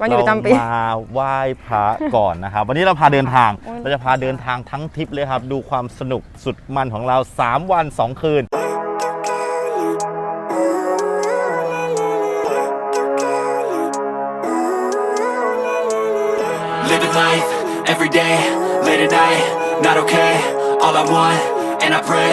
วันหยุดประจำปี เรามาไหว้พระก่อนนะครับ วันนี้เราพาเดินทาง โอ้ย เราจะพาเดินทางทั้งทริปเลยครับ ดูความสนุกสุดมันของเรา 3 วัน 2 คืน Living life every day, late at night, not okay. All I want, and I pray,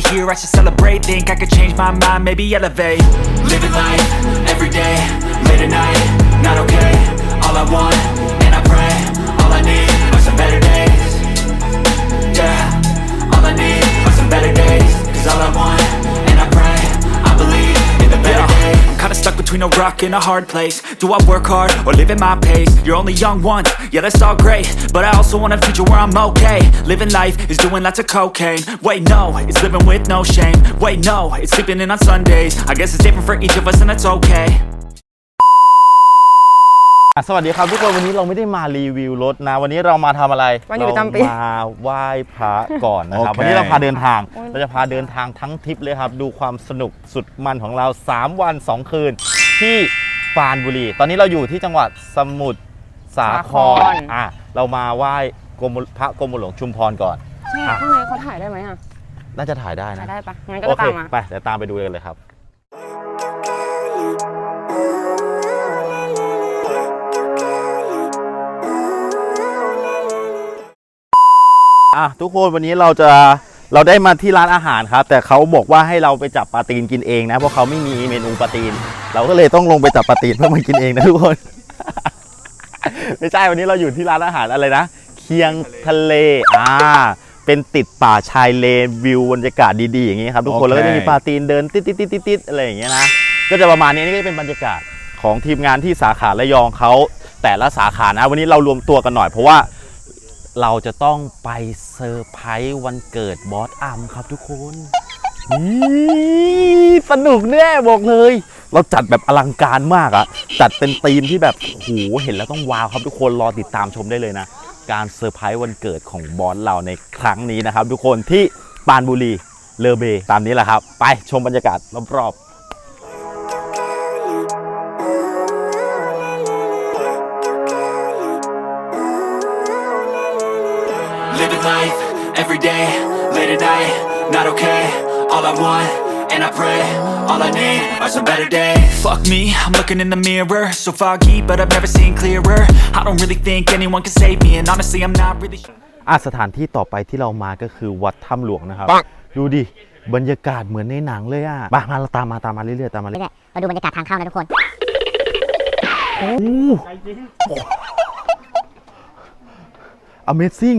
hear, I should celebrate. Think I could change my mind, maybe elevate. Living life every day, late at night, not okay. All I want, between a rock and a hard place. Do I work hard or live at my pace? You're only young once, yeah, that's all great. But I also want a future where I'm okay. Living life is doing lots of cocaine. Wait, no, it's living with no shame. Wait, no, it's sleeping in on Sundays. I guess it's different for each of us, and that's okay. อะสวัสดีครับทุกคนวันนี้เราไม่ได้มารีวิวรถนะ วันนี้เรามาทำอะไรวันหยุดประจำปีเรามาไหว้พระก่อนนะครับ โอเค วันนี้เราพาเดินทาง โอ้ย เราจะพาเดินทางทั้งทริปเลยครับ ดูความสนุกสุดมันของเรา 3 วัน 2 คืน ที่ปรานบุรี ตอนนี้เราอยู่ที่จังหวัดสมุทรสาคร สาคร อะ เรามาไหว้กรมพระกรมหลวงชุมพรก่อน ใช่อะ ข้างในเขาถ่ายได้ไหมอะน่าจะถ่ายได้ถ่ายนะได้ปะงั้นก็โอจะเค ตามมาไป เดี๋ยวตามไปดูกันเลยครับ อะ ทุกคนวันนี้เราจะเราได้มาที่ร้านอาหารครับ แต่เขาบอกว่าให้เราไปจับปลาตีนกินเองนะ เพราะเขาไม่มีเมนูปลาตีน เราก็เลยต้องลงไปจับปลาตีนเพื่อมากินเองนะทุกคน ไม่ใช่วันนี้เราอยู่ที่ร้านอาหารอะไรนะ เคียงทะเล อ่า เป็นติดป่าชายเลนวิวบรรยากาศดีๆอย่างนี้ครับทุกคนโอเค แล้วก็จะมีปลาตีนเดินติดติดติดติดติดอะไรอย่างเงี้ยนะ ก็จะประมาณนี้นี่ก็จะเป็นบรรยากาศของทีมงานที่สาขาระยองเขาแต่ละสาขานะ วันนี้เรารวมตัวกันหน่อยเพราะว่าเราจะต้องไปเซอร์ไพรส์วันเกิดบอสอัมครับทุกคน นี่สนุกแน่บอกเลย เราจัดแบบอลังการมากอะจัดเป็นธีมที่แบบโหเห็นแล้วต้องว้าวครับทุกคนรอติดตามชมได้เลยนะ การเซอร์ไพรส์วันเกิดของบอสเราในครั้งนี้นะครับ ทุกคนที่ปานบุรีเลอเบตามนี้แหละครับ ไปชมบรรยากาศรอบๆ Living life every day, late at night, not okay. All I want, and I pray, all I need are some better days. Fuck me, I'm looking in the mirror, so foggy, but I've never seen clearer. I don't really think anyone can save me, and honestly, I'm not really sure. อะสถานที่ต่อไปที่เรามาก็คือวัดถ้ำหลวงนะครับ ดูดิ บรรยากาศเหมือนในหนังเลยอะมามาเราตามมาตามมาเรื่อยๆตามมาเรื่อยเนี่ยเราดูบรรยากาศทางเข้านะทุกคน ๆโอ้ Amazing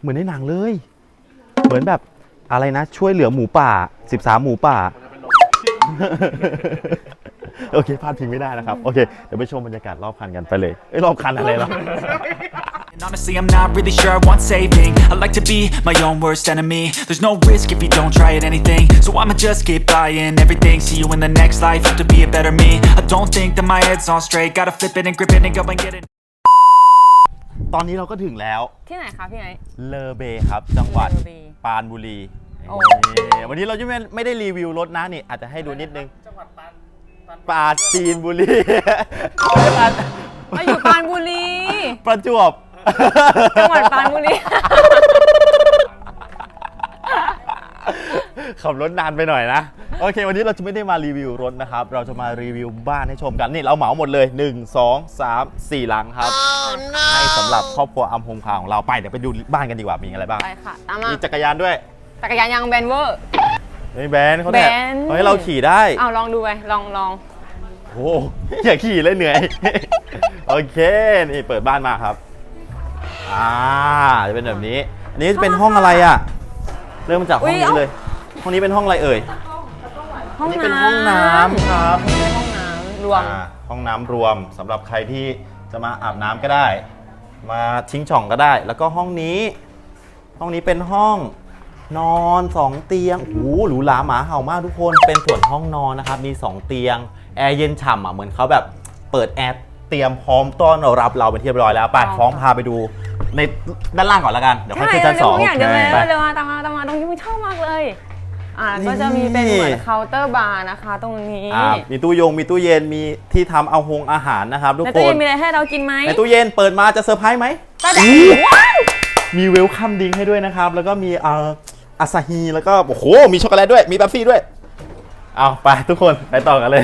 เหมือนในหนังเลย เหมือนแบบ อะไรนะ ช่วยเหลือหมูป่า 13 หมูป่า โอเคพลาดพิงไม่ได้นะครับ โอเค เดี๋ยวไปชมบรรยากาศรอบคันกันไปเลยเอ้ยรอบคันอะไรล่ะ And honestly, I'm not really sure I want saving. I like to be my own worst enemy. There's no risk if you don't try at anything. So I'ma just keep buying everything. See you in the next life, have to be a better me. I don't think that my head's on straight. Gotta flip it and grip it and go and get it. ตอนนี้เราก็ถึงแล้วที่ไหนคะพี่ไอ้เลอเบครับจังหวัด เลอเบ ปรานบุรีโอ้ นี่วันนี้เราจะไม่ไม่ได้รีวิวรถนะนี่อาจจะให้ดูนิดนึงจังหวัดปรานปราจีนบุรี เราอยู่ปรานบุรี ประจวบ จังหวัดปรานบุรี ขับรถนานไปหน่อยนะ โอเค วันนี้เราจะไม่ได้มารีวิวรถนะครับ เราจะมารีวิวบ้านให้ชมกัน นี่เราเหมาหมดเลย 1 2 3 4 หลังครับ ให้สำหรับครอบครัวอัมพงคาของเราไปเดี๋ยวไปดูบ้านกันดีกว่ามีอะไรบ้าง ไปค่ะ ตามมามีจักรยานด้วย จักรยานยางแบนเวอร์นี่แบนเขาเนี่ยแบนเขาให้เราขี่ได้ เอาลองดูไปลองลองโอ้โหอย่าขี่เลยเหนื่อย โอเค นี่เปิดบ้านมาครับ อ่า จะเป็นแบบนี้ อันนี้จะเป็นห้องอะไรอะ เริ่มจากห้องนี้เลย ห้องนี้เป็นห้องอะไรเอ่ยห้องนี่น้ำเป็นห้องน้ำครับห้องน้ำรวม อ่าหห้องน้ำรวมสำหรับใครที่จะมาอาบน้ำก็ได้ มาทิ้งช่องก็ได้ แล้วก็ห้องนี้ ห้องนี้เป็นห้องนอนสองเตียงโอ้โหหรูหราหมาเห่ามากทุกคนเป็นส่วนห้องนอนนะครับมี2เตียงแอร์เย็นฉ่ำอะเหมือนเขาแบบเปิดแอร์เตรียมพร้อมต้อนรับเราเป็นที่เรียบร้อยแล้วไปอ๋อฟ้องพาไปดูในด้านล่างก่อนแล้วกันเดี๋ยวค่อยขึ้นชั้นสอง ใช่อยากเดินไปมาเดินมาตามมาตามมาตรงนี้ไม่ชอบมากเลย อ่าก็จะมีเป็นเหมือนเคาน์เตอร์บาร์นะคะ ตรงนี้อ่ามีตู้ยงมีตู้เย็นมีที่ทำเอาหงอาหารนะครับทุกแล้วคตู้เย็นนมีอะไรให้เรากินไหมในตู้เย็นเปิดมาจะเซอร์ไพรส์ไหม ตาแดงอู้ว้าวมีเวลคัมดิงให้ด้วยนะครับ แล้วก็มีเอ่ออาซาฮีแล้วก็โอ้โห มีช็อกโกแลตด้วยมีเป๊ปซี่ด้วย เอาไปทุกคนไปต่อกันเลย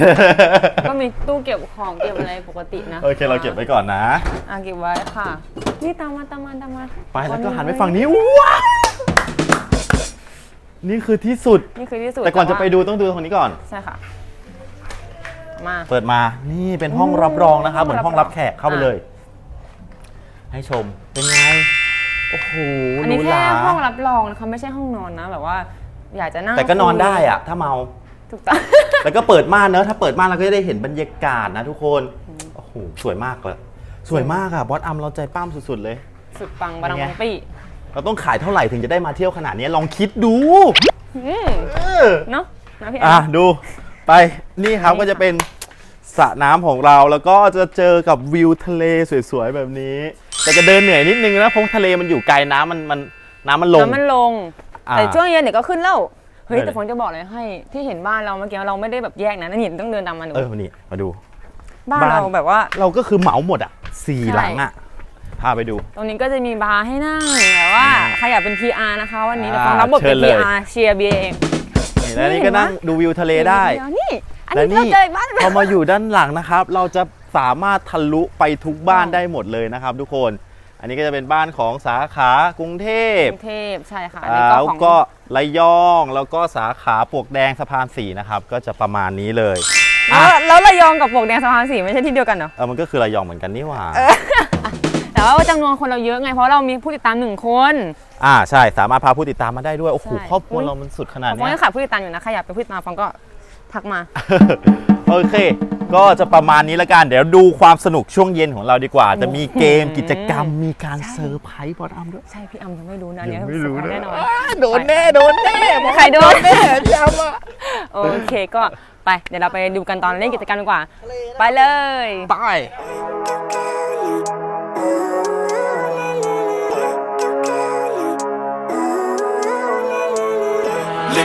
ก็มีตู้เก็บของเก็บอะไรปกตินะโอเคเราเก็บไว้ก่อนนะ อะเก็บไว้ค่ะ นี่ตามมาตามมาตามมาไปแล้วก็หันไปฝั่งนี้ว้าว นี่คือที่สุด นี่คือที่สุดแต่ก่อนจะว่าไปดูต้องดูตรงนี้ก่อน ใช่ค่ะ มา เปิดมา นี่เป็นห้องรับรองนะครับ เหมือนห้องรับแขกเข้าไปอะเลย ให้ชม เป็นไง โอ้โหอันหนี้รูหแค่ราห้องรับรองนะคะไม่ใช่ห้องนอนนะ แบบว่า อยากจะนั่ง แต่ก็นอนได้อะถ้าเมา ถูกต้อง แล้วก็เปิดม่านเนอะ ถ้าเปิดม่านเราก็จะได้เห็นบรรยากาศนะทุกคน โอ้โห สวยมากเลย สวยมากอะบอสอัมเราใจป้ามสุดๆเลย สุดปังบารังเป็นไงมังปี เราต้องขายเท่าไหร่ถึงจะได้มาเที่ยวขนาดนี้ลองคิดดูอืมเออเนาะนะพี่อะแอนดูไปนี่ครับนี่ก็จะเป็นสระน้ำของเราแล้วก็จะเจอกับวิวทะเลสวยๆแบบนี้ แต่จะเดินเหนื่อยนิดนึงนะเพราะทะเลมันอยู่ไกลน้ำมันมันน้ำมันลง แล้วมันลง อ่าแต่ช่วงเย็นเดี๋ยวก็ขึ้นแล้วเฮ้ยได้เลย แต่ฝนจะบอกเลยให้ที่เห็นบ้านเราเมื่อกี้เราไม่ได้แบบแยกนะนั่นเห็นต้องเดินตามมาหนูเออนี่มาดู บ้านบ้าน เราแบบว่า เราก็คือเหมาหมดอะสี่ใช่ หลังอะ พาไปดู ตรงนี้ก็จะมีบาร์ให้นั่งแบบว่าใครอยากเป็น PR นะคะ วันนี้อ่าเราฟังรับบทเชิเป็ญนเลย PR เชียร์เบียร์เองนี่แล้วนี่นี่ก็นั่งเห็นปะดูวิวทะเลได้ เยวนี่ อันและนี้เราเจอบ้านพอมาอยู่ด้านหลังนะครับ เราจะสามารถทะลุไปทุกบ้านได้หมดเลยนะครับ ทุกคน อันนี้ก็จะเป็นบ้านของสาขากรุงเทพกรุงเทพใช่ค่ะอันนี้ก็แล้วของก็ระยองแล้วก็สาขาปลวกแดงสะพานสีนะครับ ก็จะประมาณนี้เลยแล้วแล้วระยองกับปลวกแดงสะพานสีไม่ใช่ที่เดียวกันเหรอ เออมันก็คือระยองเหมือนกันนี่หว่าแต่ ว่าจำนวนคนเราเยอะไงเพราะเรามีผู้ติดตามหนึ่งคน อ่าใช่สามารถพาผู้ติดตามมาได้ด้วย โอ้โหใช่ ครอบครัวอุ๊ยเรามันสุดขนาดฟองเนี้ยยังขาดผู้ติดตามอยู่นะใครอยากเป็นผู้ติดตามฟองก็ทักมา โอเค ก็จะประมาณนี้ละกัน เดี๋ยวดูความสนุกช่วงเย็นของเราดีกว่า จะมีเกมอืมกิจกรรมมีการเซอร์ไพรส์บอสอัมด้วยใช่พี่อัมยังไม่รู้นะอันยัเนี้ยงไม่รู้เซอนะแน่นอนโดนแน่โดนแน่บอกใครโดน แน่พี่อัมอะโอเคก็ไปเดี๋ยวเราไปดูกันตอนเล่นกิจกรรมดีกว่า ไปเลยไป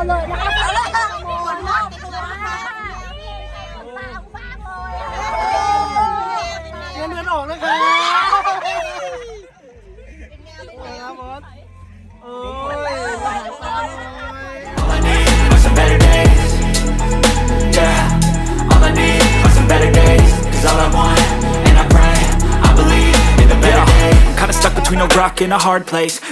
ใหญ่ของเราเลยนะคะเริ่มจากโมนนอกตัวนะคะตามมากเลยอะ เงินเดือนออกนะครับครับบอสโอ้ยหลังตาหน่อย All I need are some better days. Yeah, all I need are some better days. Cause all I want, and I pray, I believe in the better days. between a rock and a hard place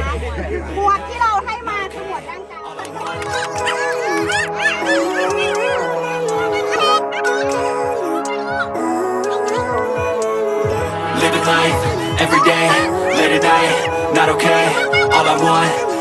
นะคะหมวดที่เราให้มาคือหมวดร่างกาย Living life, everyday, late at night, not okay All I want,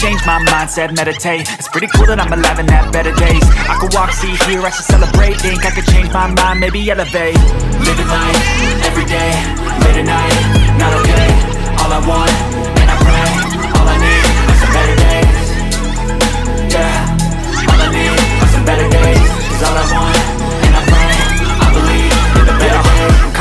change my mindset, meditate. It's pretty cool that I'm alive and have better days. I could walk, see, hear, I should celebrate. Think I could change my mind, maybe elevate. Living life, everyday, late at night Not okay, all I want, and I pray All I need are some better days. Yeah, all I need are some better days. Cause all I want,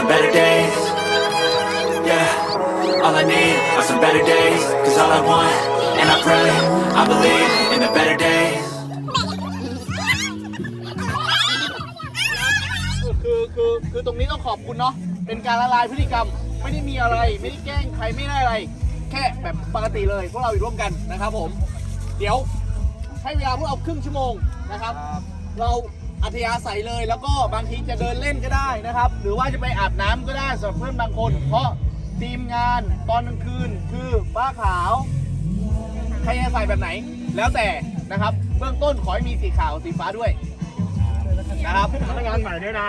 some better days Yeah, all I need are some better days Cause all I want, and I pray I believe in the better days คือคือคือตรงนี้ต้องขอบคุณเนาะ เป็นการละลายพฤติกรรม ไม่ได้มีอะไร ไม่ได้แกล้งใครไม่ได้อะไร แค่แบบปกติเลยพวกเราอยู่ร่วมกันนะครับผม เดี๋ยวให้เวลาพวกเราครึ่งชั่วโมงนะครับ เรา อัธยาศัยเลย แล้วก็บางทีจะเดินเล่นก็ได้นะครับ หรือว่าจะไปอาบน้ำก็ได้สำหรับเพื่อนบางคน เพราะทีมงานตอนกลางคืนคือฟ้าขาวใครจะใส่แบบไหน แล้วแต่นะครับ เบื้องต้นขอให้มีสีขาวสีฟ้าด้วยนะครับพนักงานใหม่ด้วยนะ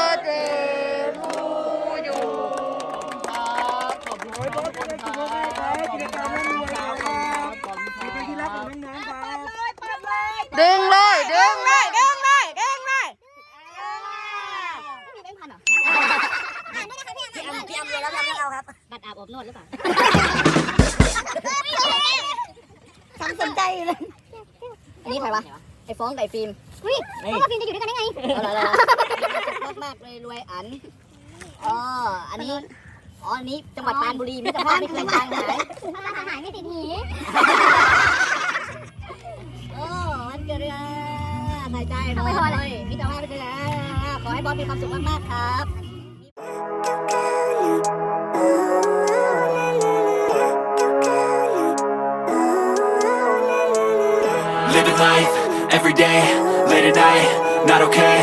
ฟ้องไก่ฟิล์มเฮ้ยฟ้องกับฟิล์มจะอยู่ด้วยกันได้ไงมากมากๆเลยรวยอันอ๋ออันนี้อ๋ออันนี้จังหวัดปรานบุรีมิตรภาพไม่เคยจางหายหายไม่ติดหีโอ้วันเกิดเลยใส่ใจเลยมิตรภาพไม่เคยจางขอให้บอสมีความสุขมากๆครับ Living life every day, late at night, not okay.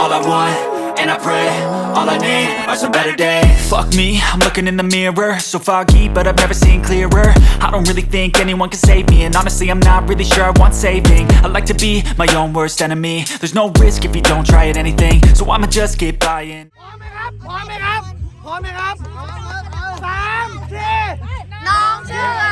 All I want, and I pray, all I need are some better days. Fuck me, I'm looking in the mirror, so foggy, but I've never seen clearer. I don't really think anyone can save me, and honestly, I'm not really sure I want saving. I like to be my own worst enemy. There's no risk if you don't try at anything, so I'ma just keep buying. พร้อมไหมครับ พร้อมไหมครับ พร้อมไหมครับสามสี่ น้องชื่ออะไร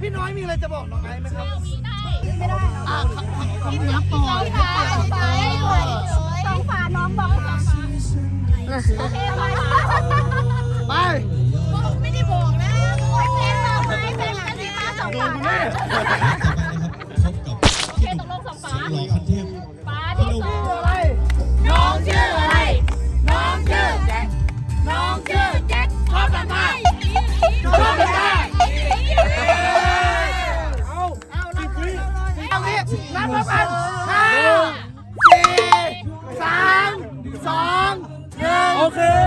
พี่น้อยมีอะไรจะบอกน้องไอซ์ไหมครับสองฝาน้องบอกให้สองฝาโอเคไปไปไม่ได้บอกนะโอ้ยเซ็นมาไหมเซ็นกันสิมาสองฝา โอเค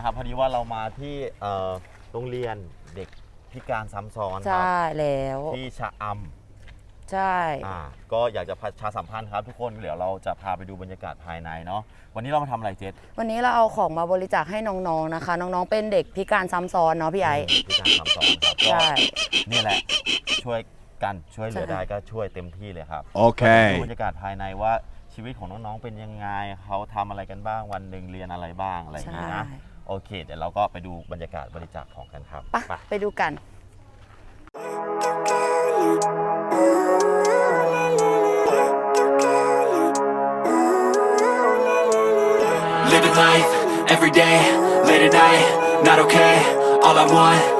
นธ์นะครับ พอดีว่าเรามาที่เอ่อโรงเรียนเด็กพิการซ้ำซ้อนครัใช่แล้ว ที่ชะอใช่ำอ่าก็อยากจะประชาสัมพันธ์ครับทุกคนเดี๋ยวเราจะพาไปดูบรรยากาศภายในเนาะวันนี้เรามาทำอะไรเจษวันนี้เราเอาของมาบริจาคให้น้องๆนะคะ น้องๆเป็นเด็กพิการซ้ำซ้อนเนาะพี่ไอซ์พิการซ้ำซ้อนครับก็ใช่ นี่แหละช่วยกันช่วยเหลือใช่ ได้ก็ช่วยเต็มที่เลยครับโอเคดูบรรยากาศภายในว่าชีวิตของน้องๆ เป็นยังไง เขาทำอะไรกันบ้างวันหนึ่งเรียนอะไรบ้างอะไรอย่างนี้นะใช่ โอเค เดี๋ยวเราก็ไปดูบรรยากาศบริจาคของกันครับ ไปะไปดูกัน Living life every day, late at night, not okay. All I want,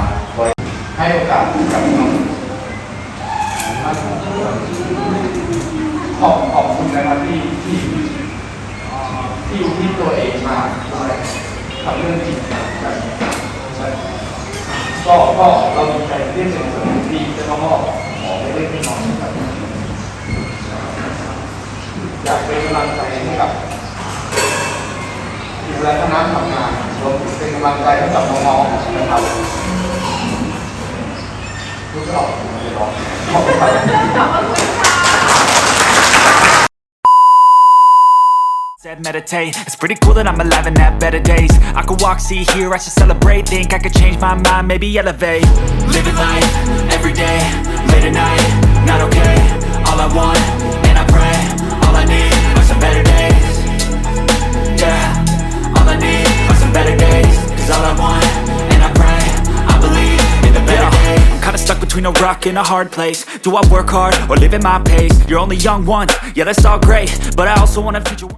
บริให้โอกาสกับน้องขอบขอบคุณนะครับที่ที่ที่ที่ตัวเองมาทำเรื่องจริงจังแบบก็ก็เราดีใจที่เป็นส่วนที่จะต้องมอบของเล็กๆน้อยๆครับอยากเป็นกำลังใจให้กับทีมและคณะทำงาน รวมถึงเป็นกำลังใจให้กับน้องๆนะครับทุกท่านขอบคุณครับ Said meditate, it's pretty cool that I'm alive and have better days. I could walk, see, hear, I should celebrate. Think I could change my mind, maybe elevate. Living life every day, late at night, not okay. All I want, between a rock and a hard place Do I work hard or live at my pace? You're only young once, yeah that's all great But I also want a future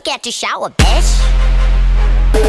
forget to shower, bitch.